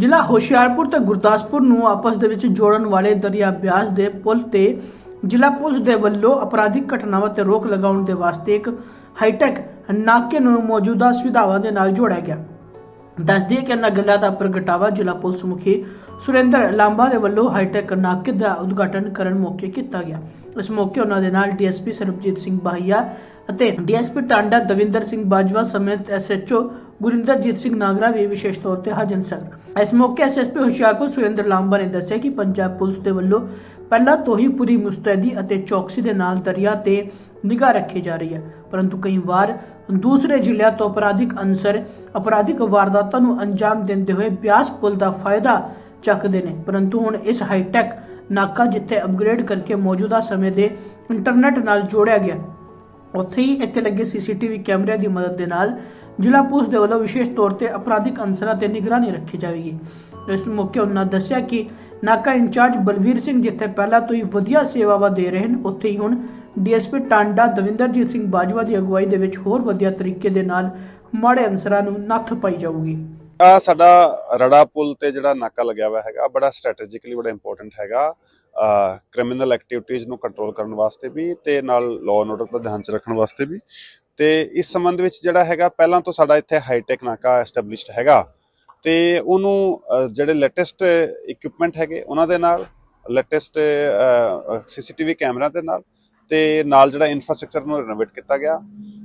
ਜ਼ਿਲ੍ਹਾ ਹੁਸ਼ਿਆਰਪੁਰ ਤੇ ਗੁਰਦਾਸਪੁਰ ਨੂੰ ਆਪਸ ਦੇ ਵਿੱਚ ਜੋੜਨ ਵਾਲੇ ਦਰਿਆ ਬਿਆਸ ਦੇ ਪੁਲ ਤੇ ਜ਼ਿਲ੍ਹਾ ਪੁਲਿਸ ਦੇ ਵੱਲੋਂ ਅਪਰਾਧਿਕ ਘਟਨਾਵਾਂ ਤੇ ਰੋਕ ਲਗਾਉਣ ਦੇ ਵਾਸਤੇ ਇੱਕ ਹਾਈਟੈਕ ਨਾਕੇ ਨੂੰ ਮੌਜੂਦਾ ਸੁਵਿਧਾਵਾਂ ਦੇ ਨਾਲ ਜੋੜਿਆ ਗਿਆ। ਦੱਸਦੀ ਹੈ ਕਿ ਇਹਨਾਂ ਗੱਲਾਂ ਦਾ ਪ੍ਰਗਟਾਵਾ ਜ਼ਿਲ੍ਹਾ ਪੁਲਿਸ ਮੁਖੀ ਸੁਰਿੰਦਰ ਲਾਂਬਾ ਦੇ ਵੱਲੋਂ ਹਾਈਟੈਕ ਨਾਕੇ ਦਾ ਉਦਘਾਟਨ ਕਰਨ ਮੌਕੇ ਕੀਤਾ ਗਿਆ। ਇਸ ਮੌਕੇ ਉਹਨਾਂ ਦੇ ਨਾਲ ਡੀਐਸਪੀ ਸਰਬਜੀਤ ਸਿੰਘ ਬਾਹੀਆ ਅਤੇ ਡੀਐਸਪੀ ਟਾਂਡਾ ਦਵਿੰਦਰ ਸਿੰਘ ਬਾਜਵਾ ਸਮੇਤ ਐਸਐਚਓ ਗੁਰਿੰਦਰਜੀਤ ਸਿੰਘ ਨਾਗਰਾ ਵੀ ਵਿਸ਼ੇਸ਼ ਤੌਰ ਤੇ ਹਾਜ਼ਰ ਸਨ। ਇਸ ਮੌਕੇ ਐਸਐਸਪੀ ਹੁਸ਼ਿਆਰਪੁਰ ਸੁਰਿੰਦਰ ਲਾਂਬਾ ਨੇ ਦੱਸਿਆ ਕਿ ਪੰਜਾਬ ਪੁਲਿਸ ਦੇ ਵੱਲੋਂ ਪਹਿਲਾਂ ਤੋਂ ਹੀ ਪੂਰੀ ਮੁਸਤੈਦੀ ਅਤੇ ਚੌਕਸੀ ਦੇ ਨਾਲ ਦਰਿਆ ਤੇ ਨਿਗਾਹ ਰੱਖੀ ਜਾ ਰਹੀ ਹੈ। ਪਰੰਤੂ ਕਈ ਵਾਰ ਦੂਸਰੇ ਜ਼ਿਲ੍ਹਿਆਂ ਤੋਂ ਅਪਰਾਧਿਕ ਅੰਸਰ ਅਪਰਾਧਿਕ ਵਾਰਦਾਤਾਂ ਨੂੰ ਅੰਜਾਮ ਦਿੰਦੇ ਹੋਏ ਬਿਆਸ ਪੁਲ ਦਾ ਫਾਇਦਾ ਚੱਕਦੇ ਨੇ। ਪਰੰਤੂ ਹੁਣ ਇਸ ਹਾਈਟੈਕ ਨਾਕਾ ਜਿੱਥੇ ਅਪਗ੍ਰੇਡ ਕਰਕੇ ਮੌਜੂਦਾ ਸਮੇਂ ਦੇ ਇੰਟਰਨੈਟ ਨਾਲ ਜੋੜਿਆ ਗਿਆ, ਉੱਥੇ ਹੀ ਇੱਥੇ ਲੱਗੇ ਸੀਸੀਟੀਵੀ ਕੈਮਰਿਆਂ ਦੀ ਮਦਦ ਦੇ ਨਾਲ ਜ਼ਿਲ੍ਹਾ ਪੁਲਿਸ ਦੇ ਵੱਲੋਂ ਵਿਸ਼ੇਸ਼ ਤੌਰ ਤੇ ਅਪਰਾਧਿਕ ਅੰਸਰਾਂ ਤੇ ਨਿਗਰਾਨੀ ਰੱਖੀ ਜਾਵੇਗੀ। ਇਸ ਮੌਕੇ ਉਹਨਾਂ ਦੱਸਿਆ ਕਿ ਨਾਕਾ ਇੰਚਾਰਜ ਬਲਵੀਰ ਸਿੰਘ ਜਿੱਥੇ ਪਹਿਲਾਂ ਤੋਂ ਹੀ ਵਧੀਆ ਸੇਵਾਵਾਂ ਦੇ ਰਹੇ ਹਨ, ਉੱਥੇ ਹੀ ਹੁਣ ਡੀਐਸਪੀ ਟਾਂਡਾ ਦਵਿੰਦਰਜੀਤ ਸਿੰਘ ਬਾਜਵਾ ਦੀ ਅਗਵਾਈ ਦੇ ਵਿੱਚ ਹੋਰ ਵਧੀਆ ਤਰੀਕੇ ਦੇ ਨਾਲ ਮਾੜੇ ਅੰਸਰਾਂ ਨੂੰ ਨੱਥ ਪਾਈ ਜਾਊਗੀ। ਆ ਸਾਡਾ ਰੜਾ ਪੁਲ ਤੇ ਜਿਹੜਾ ਨਾਕਾ ਲੱਗਿਆ ਹੋਇਆ ਹੈਗਾ, ਬੜਾ ਸਟ੍ਰੈਟੇਜਿਕਲੀ ਬੜਾ ਇੰਪੋਰਟੈਂਟ ਹੈਗਾ। ਕ੍ਰਿਮੀਨਲ ਐਕਟੀਵਿਟੀਜ਼ ਨੂੰ ਕੰਟਰੋਲ ਕਰਨ ਵਾਸਤੇ ਵੀ ਤੇ ਨਾਲ ਲਾਅ ਐਂਡ ਆਰਡਰ ਦਾ ਧਿਆਨ ਚ ਰੱਖਣ ਵਾਸਤੇ ਵੀ। ਤੇ ਇਸ ਸੰਬੰਧ ਵਿੱਚ ਜਿਹੜਾ ਹੈਗਾ, ਪਹਿਲਾਂ ਤੋਂ ਸਾਡਾ ਇੱਥੇ ਹਾਈਟੈਕ ਨਾਕਾ ਐਸਟੈਬਲਿਸ਼ਡ ਹੈਗਾ ਤੇ ਉਹਨੂੰ ਜਿਹੜੇ ਲੇਟੈਸਟ ਇਕਵਿਪਮੈਂਟ ਹੈਗੇ ਉਹਨਾਂ ਦੇ ਨਾਲ ਲੇਟੈਸਟ ਸੀਸੀਟੀਵੀ ਕੈਮਰਾ ਦੇ ਨਾਲ ਤੇ ਨਾਲ ਜਿਹੜਾ ਇਨਫਰਾਸਟ੍ਰਕਚਰ ਨੂੰ ਰਿਨੋਵੇਟ ਕੀਤਾ ਗਿਆ।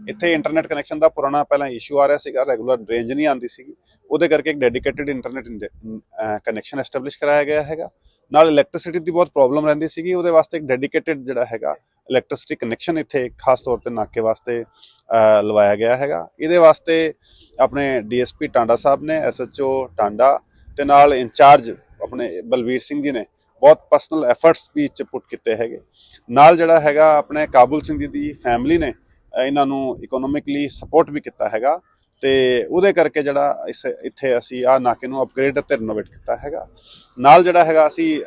ਇੱਥੇ ਇੰਟਰਨੈਟ ਕਨੈਕਸ਼ਨ ਦਾ ਪੁਰਾਣਾ ਪਹਿਲਾਂ ਇਸ਼ੂ ਆ ਰਿਹਾ ਸੀਗਾ ਰੈਗੂਲਰ ਰੇਂਜ ਨਹੀਂ ਆਉਂਦੀ ਸੀਗੀ। ਉਹਦੇ ਕਰਕੇ ਇੱਕ ਡੈਡੀਕੇਟਿਡ ਇੰਟਰਨੈਟ ਕਨੈਕਸ਼ਨ ਐਸਟੈਬਲਿਸ਼ ਕਰਾਇਆ ਗਿਆ ਹੈਗਾ। ਨਾਲ ਇਲੈਕਟ੍ਰਿਸਿਟੀ ਦੀ ਬਹੁਤ ਪ੍ਰੋਬਲਮ ਰਹਿੰਦੀ ਸੀਗੀ, ਉਹਦੇ ਵਾਸਤੇ ਇੱਕ ਡੈਡੀਕੇਟਿਡ ਜਿਹੜਾ ਹੈਗਾ ਇਲੈਕਟ੍ਰਿਸਿਟੀ ਕਨੈਕਸ਼ਨ ਇੱਥੇ ਖਾਸ ਤੌਰ ਤੇ ਨਾਕੇ ਵਾਸਤੇ ਲਵਾਇਆ ਗਿਆ ਹੈਗਾ। ਇਹਦੇ ਵਾਸਤੇ ਆਪਣੇ ਡੀਐਸਪੀ ਟਾਂਡਾ ਸਾਹਿਬ ਨੇ, ਐਸਐਚਓ ਟਾਂਡਾ ਤੇ ਨਾਲ ਇੰਚਾਰਜ ਆਪਣੇ ਬਲਵੀਰ ਸਿੰਘ ਜੀ ਨੇ ਬਹੁਤ ਪਰਸਨਲ ਐਫਰਟਸ ਵੀ ਚ ਪੁੱਟ ਕੀਤੇ ਹੈਗੇ। ਨਾਲ ਜਿਹੜਾ ਹੈਗਾ ਆਪਣੇ ਕਾਬੁਲ ਸਿੰਘ ਜੀ ਦੀ ਫੈਮਿਲੀ ਨੇ ਇਹਨਾਂ ਨੂੰ ਇਕਨੋਮਿਕਲੀ ਸਪੋਰਟ ਵੀ ਕੀਤਾ ਹੈਗਾ ਤੇ ਉਹਦੇ ਕਰਕੇ ਜਿਹੜਾ ਇਸ, ਇੱਥੇ ਅਸੀਂ ਆ ਨਾਕੇ ਨੂੰ ਅਪਗ੍ਰੇਡ ਅਤੇ ਰਿਨੋਵੇਟ ਕੀਤਾ ਹੈਗਾ। ਨਾਲ ਜਿਹੜਾ ਹੈਗਾ ਅਸੀਂ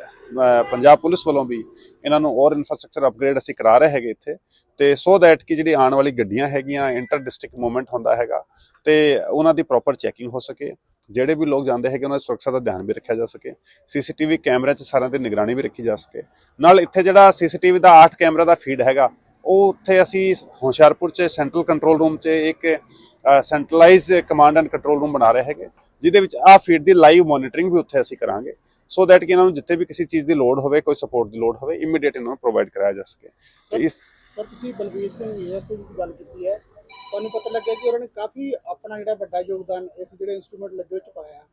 ਪੰਜਾਬ ਪੁਲਿਸ ਵੱਲੋਂ ਵੀ ਇਹਨਾਂ ਨੂੰ ਹੋਰ ਇਨਫਰਾਸਟ੍ਰਕਚਰ ਅਪਗ੍ਰੇਡ ਅਸੀਂ ਕਰਾ ਰਹੇ ਹੈਗੇ ਇੱਥੇ। ਤੇ ਸੋ ਦੈਟ ਕਿ ਜਿਹੜੀ ਆਉਣ ਵਾਲੀ ਗੱਡੀਆਂ ਹੈਗੀਆਂ ਇੰਟਰ ਡਿਸਟ੍ਰਿਕਟ ਮੂਵਮੈਂਟ ਹੁੰਦਾ ਹੈਗਾ, ਤੇ ਉਹਨਾਂ ਦੀ ਪ੍ਰੋਪਰ ਚੈਕਿੰਗ ਹੋ ਸਕੇ। ਜਿਹੜੇ ਵੀ ਲੋਕ ਜਾਂਦੇ ਹੈਗੇ, ਉਹਨਾਂ ਦੀ ਸੁਰੱਖਿਆ ਦਾ ਧਿਆਨ ਵੀ ਰੱਖਿਆ ਜਾ ਸਕੇ। ਸੀਸੀਟੀਵੀ ਕੈਮਰਿਆਂ 'ਚ ਸਾਰਿਆਂ ਦੀ ਨਿਗਰਾਨੀ ਵੀ ਰੱਖੀ ਜਾ ਸਕੇ। ਨਾਲ ਇੱਥੇ ਜਿਹੜਾ ਸੀਸੀਟੀਵੀ ਦਾ 8 ਕੈਮਰਾ ਦਾ ਫੀਡ ਹੈਗਾ, ਉਹ ਉੱਥੇ ਅਸੀਂ ਹੁਸ਼ਿਆਰਪੁਰ 'ਚ ਸੈਂਟਰਲ ਕੰਟਰੋਲ ਰੂਮ 'ਚ ਇੱਕ centralized command and control room ਬਣਾ ਰਹੇ ਹੈਗੇ, ਜਿਹਦੇ ਵਿੱਚ ਆ ਫੀਡ ਦੀ ਲਾਈਵ ਮੋਨੀਟਰਿੰਗ ਵੀ ਉੱਥੇ ਅਸੀਂ ਕਰਾਂਗੇ। ਸੋ ਦੈਟ ਕਿ ਇਹਨਾਂ ਨੂੰ ਜਿੱਥੇ ਵੀ ਕਿਸੇ ਚੀਜ਼ ਦੀ ਲੋੜ ਹੋਵੇ ਕੋਈ ਸਪੋਰਟ ਦੀ ਲੋੜ ਹੋਵੇ ਇਮੀਡੀਏਟ ਇਹਨਾਂ ਨੂੰ ਪ੍ਰੋਵਾਈਡ ਕਰਾਇਆ ਜਾ ਸਕੇ। ਤੇ ਇਸ ਸਰ ਤੁਸੀਂ ਬਲਬੀਰ ਸਿੰਘ ਏਐਸਏ ਦੀ ਗੱਲ ਕੀਤੀ ਹੈ। ਤੁਹਾਨੂੰ ਪਤਾ ਲੱਗਿਆ ਕਿ ਉਹਨਾਂ ਨੇ ਕਾਫੀ ਆਪਣਾ ਜਿਹੜਾ ਵੱਡਾ ਯੋਗਦਾਨ ਇਸ ਜਿਹੜੇ ਇਨਸਟਰੂਮੈਂਟ ਲੱਗੇ ਵਿੱਚ ਪਾਇਆ।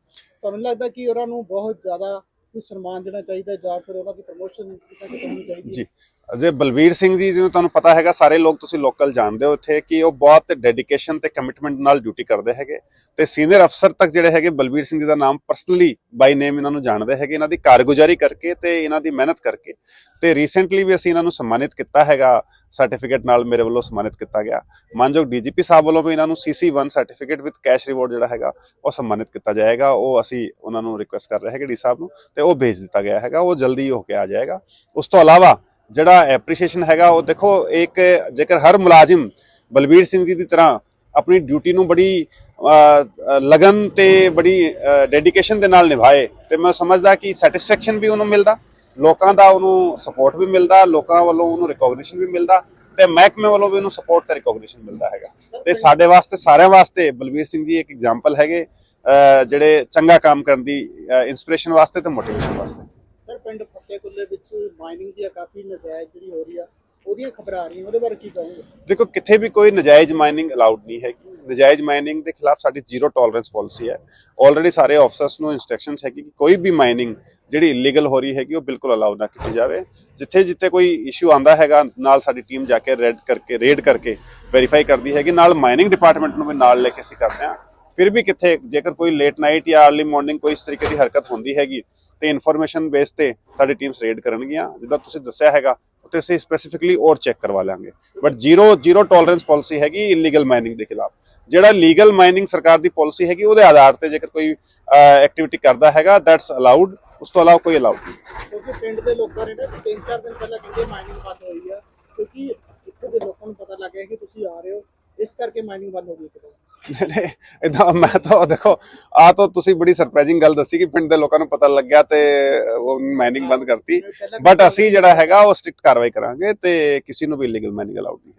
ਤੁਹਾਨੂੰ ਲੱਗਦਾ ਕਿ ਉਹਨਾਂ ਨੂੰ ਬਹੁਤ ਜ਼ਿਆਦਾ ਕੋਈ ਸਨਮਾਨ ਦੇਣਾ ਚਾਹੀਦਾ ਜਾਂ ਫਿਰ ਉਹਨਾਂ ਦੀ ਪ੍ਰਮੋਸ਼ਨ ਕਿਤੇ ਕਿਤੇ ਹੋਣੀ ਚਾਹੀਦੀ ਜੀ। ਅਜੇ ਬਲਵੀਰ ਸਿੰਘ ਜੀ, ਜਿਵੇਂ ਤੁਹਾਨੂੰ ਪਤਾ ਹੈਗਾ, ਸਾਰੇ ਲੋਕ ਤੁਸੀਂ ਲੋਕਲ ਜਾਣਦੇ ਹੋ ਇੱਥੇ ਕਿ ਉਹ ਬਹੁਤ ਡੈਡੀਕੇਸ਼ਨ ਤੇ ਕਮਿਟਮੈਂਟ ਨਾਲ ਡਿਊਟੀ ਕਰਦੇ ਹੈਗੇ ਤੇ ਸੀਨੀਅਰ ਅਫਸਰ ਤੱਕ ਜਿਹੜੇ ਹੈਗੇ ਬਲਵੀਰ ਸਿੰਘ ਜੀ ਦਾ ਨਾਮ ਪਰਸਨਲੀ ਬਾਈ ਨੇਮ ਇਹਨਾਂ ਨੂੰ ਜਾਣਦੇ ਹੈਗੇ, ਇਹਨਾਂ ਦੀ ਕਾਰਗੁਜ਼ਾਰੀ ਕਰਕੇ ਤੇ ਇਹਨਾਂ ਦੀ ਮਿਹਨਤ ਕਰਕੇ ਤੇ ਰੀਸੈਂਟਲੀ ਵੀ ਅਸੀਂ ਇਹਨਾਂ ਨੂੰ ਸਨਮਾਨਿਤ ਕੀਤਾ ਹੈਗਾ ਸਰਟੀਫਿਕੇਟ ਨਾਲ ਮੇਰੇ ਵੱਲੋਂ ਸਨਮਾਨਿਤ ਕੀਤਾ ਗਿਆ। ਮਾਨਯੋਗ ਡੀਜੀਪੀ ਸਾਹਿਬ ਵੱਲੋਂ ਵੀ ਇਹਨਾਂ ਨੂੰ CC1 certificate with cash reward ਜਿਹੜਾ ਹੈਗਾ, ਉਹ ਸਨਮਾਨਿਤ ਕੀਤਾ ਜਾਏਗਾ। ਉਹ ਅਸੀਂ ਉਹਨਾਂ ਨੂੰ ਰਿਕੁਐਸਟ ਕਰ ਰਹੇ ਹੈਗੇ ਡੀ ਸਾਹਿਬ ਨੂੰ ਤੇ ਉਹ ਭੇਜ ਦਿੱਤਾ ਗਿਆ ਹੈਗਾ। ਉਹ ਜਲਦੀ ਹੋ ਕੇ ਆ ਜਾਏਗਾ। ਉਸ ਤੋਂ ਇਲਾਵਾ ਜਿਹੜਾ ਐਪਰੀਸ਼ੀਏਸ਼ਨ ਹੈਗਾ, ਉਹ ਦੇਖੋ, ਇੱਕ ਜੇਕਰ ਹਰ ਮੁਲਾਜ਼ਮ ਬਲਬੀਰ ਸਿੰਘ ਜੀ ਦੀ ਤਰ੍ਹਾਂ ਆਪਣੀ ਡਿਊਟੀ ਨੂੰ ਬੜੀ ਲਗਨ ਤੇ ਬੜੀ ਡੈਡੀਕੇਸ਼ਨ ਦੇ ਨਾਲ ਨਿਭਾਏ, ਤੇ ਮੈਂ ਸਮਝਦਾ ਕਿ ਸੈਟੀਸਫੈਕਸ਼ਨ ਵੀ ਉਹਨੂੰ ਮਿਲਦਾ। ਲੋਕਾਂ ਦਾ ਉਹਨੂੰ ਸਪੋਰਟ ਵੀ ਮਿਲਦਾ ਲੋਕਾਂ ਵੱਲੋਂ ਉਹਨੂੰ ਰਿਕੋਗਨੀਸ਼ਨ ਵੀ ਮਿਲਦਾ ਤੇ ਮਹਿਕਮੇ ਵੱਲੋਂ ਵੀ ਉਹਨੂੰ ਸਪੋਰਟ ਤੇ ਰਿਕੋਗਨੀਸ਼ਨ ਮਿਲਦਾ ਹੈਗਾ। ਤੇ ਸਾਡੇ ਵਾਸਤੇ ਸਾਰਿਆਂ ਵਾਸਤੇ ਬਲਵੀਰ ਸਿੰਘ ਜੀ ਇੱਕ ਐਗਜ਼ਾਮਪਲ ਹੈਗੇ ਜਿਹੜੇ ਚੰਗਾ ਕੰਮ ਕਰਨ ਦੀ ਇਨਸਪੀਰੇਸ਼ਨ ਵਾਸਤੇ ਤੇ ਮੋਟੀਵੇਸ਼ਨ ਵਾਸਤੇ। ਸਰ ਪਿੰਡ ਫੱਤੇਕੁੱਲੇ ਵਿੱਚ ਮਾਈਨਿੰਗ ਦੀ ਕਾਫੀ ਨਜਾਇਜ਼ ਜਿਹੜੀ ਹੋ ਰਹੀ ਆ ਉਹਦੀਆਂ ਖਬਰਾਂ ਆ ਰਹੀਆਂ ਉਹਦੇ ਬਾਰੇ ਕੀ ਕਹੋਗੇ? ਦੇਖੋ ਕਿੱਥੇ ਵੀ ਕੋਈ ਨਜਾਇਜ਼ ਮਾਈਨਿੰਗ ਅਲਾਉਡ ਨਹੀਂ ਹੈਗੀ। ਨਜਾਇਜ਼ ਮਾਈਨਿੰਗ ਦੇ ਖਿਲਾਫ ਸਾਡੀ ਜ਼ੀਰੋ ਟੋਲਰੈਂਸ ਪਾਲਿਸੀ ਹੈ। ਆਲਰੇਡੀ ਸਾਰੇ ਆਫਸਰਸ ਨੂੰ ਇਨਸਟਰਕਸ਼ਨਸ ਹੈ ਕਿ ਕੋਈ ਵੀ ਮਾਈਨਿੰਗ ਜਿਹੜੀ ਇਲੀਗਲ ਹੋ ਰਹੀ ਹੈਗੀ, ਉਹ ਬਿਲਕੁਲ ਅਲਾਉ ਨਾ ਕੀਤੀ ਜਾਵੇ। ਜਿੱਥੇ ਜਿੱਥੇ ਕੋਈ ਇਸ਼ੂ ਆਂਦਾ ਹੈਗਾ, ਨਾਲ ਸਾਡੀ ਟੀਮ ਜਾ ਕੇ ਰੈਡ ਕਰਕੇ ਰੇਡ ਕਰਕੇ ਵੈਰੀਫਾਈ ਕਰਦੀ ਹੈਗੀ। ਨਾਲ ਮਾਈਨਿੰਗ ਡਿਪਾਰਟਮੈਂਟ ਨੂੰ ਵੀ ਨਾਲ ਲੈ ਕੇ ਅਸੀਂ ਕਰਦੇ ਹਾਂ। ਫਿਰ ਵੀ ਕਿੱਥੇ ਜੇਕਰ ਕੋਈ ਲੇਟ ਨਾਈਟ ਜਾਂ अर्ਲੀ ਮਾਰਨਿੰਗ ਕੋਈ ਇਸ ਤਰੀਕੇ ਦੀ ਹਰਕਤ ਹੁੰਦੀ ਹੈਗੀ, ਤੇ ਇਨਫੋਰਮੇਸ਼ਨ ਬੇਸ ਤੇ ਸਾਡੀ ਟੀਮਸ ਰੇਡ ਕਰਨਗੀਆਂ। ਜਿੱਦਾਂ ਤੁਸੀਂ ਦੱਸਿਆ ਹੈਗਾ ਉੱਤੇ ਅਸੀਂ ਸਪੈਸੀਫਿਕਲੀ ਔਰ ਚੈੱਕ ਕਰਵਾ ਲਾਂਗੇ but zero zero tolerance policy ਹੈਗੀ ਇਲੀਗਲ ਮਾਈਨਿੰਗ ਦੇ ਖਿਲਾਫ। ਜਿਹੜਾ ਲੀਗਲ ਮਾਈਨਿੰਗ ਸਰਕਾਰ ਦੀ ਪਾਲਿਸੀ ਹੈਗੀ ਉਹਦੇ ਆਧਾਰ ਤੇ ਜੇਕਰ ਕੋਈ ਐਕਟੀਵਿਟੀ ਕਰਦਾ ਹੈਗਾ ਦੈਟਸ ਅਲਾਉਡ ਉਸ ਤੋਂ ਇਲਾਵਾ ਕੋਈ ਅਲਾਉਡ ਨਹੀਂ। ਕਿਉਂਕਿ ਪਿੰਡ ਦੇ ਲੋਕਾਂ ਨੇ ਨਾ ਕਿ ਤਿੰਨ ਚਾਰ ਦਿਨ ਪਹਿਲਾਂ ਕਹਿੰਦੇ ਮਾਈਨਿੰਗ ਬੰਦ ਹੋਈ ਆ ਕਿਉਂਕਿ ਇੱਥੇ ਦੇ ਲੋਕਾਂ ਨੂੰ ਪਤਾ ਲੱਗ ਗਿਆ ਕਿ ਤੁਸੀਂ ਆ ਰਹੇ ਹੋ ਇਸ ਕਰਕੇ ਮਾਈਨਿੰਗ ਬੰਦ ਹੋ ਗਈ ਨਹੀਂ ਇਦਾਂ ਮੈਂ ਤਾਂ ਦੇਖੋ ਆ ਤਾਂ ਤੁਸੀਂ ਬੜੀ ਸਰਪ੍ਰਾਈਜ਼ਿੰਗ ਗੱਲ ਦੱਸੀ ਕਿ ਪਿੰਡ ਦੇ ਲੋਕਾਂ ਨੂੰ ਪਤਾ ਲੱਗਿਆ ਤੇ ਉਹ ਮਾਈਨਿੰਗ ਬੰਦ ਕਰਤੀ। ਬਟ ਅਸੀਂ ਜਿਹੜਾ ਹੈਗਾ ਉਹ ਸਟ੍ਰਿਕਟ ਕਾਰਵਾਈ ਕਰਾਂਗੇ ਤੇ ਕਿਸੇ ਨੂੰ ਵੀ ਇਲੀਗਲ ਮਾਈਨਿੰਗ ਅਲਾਉਡ ਨਹੀਂ।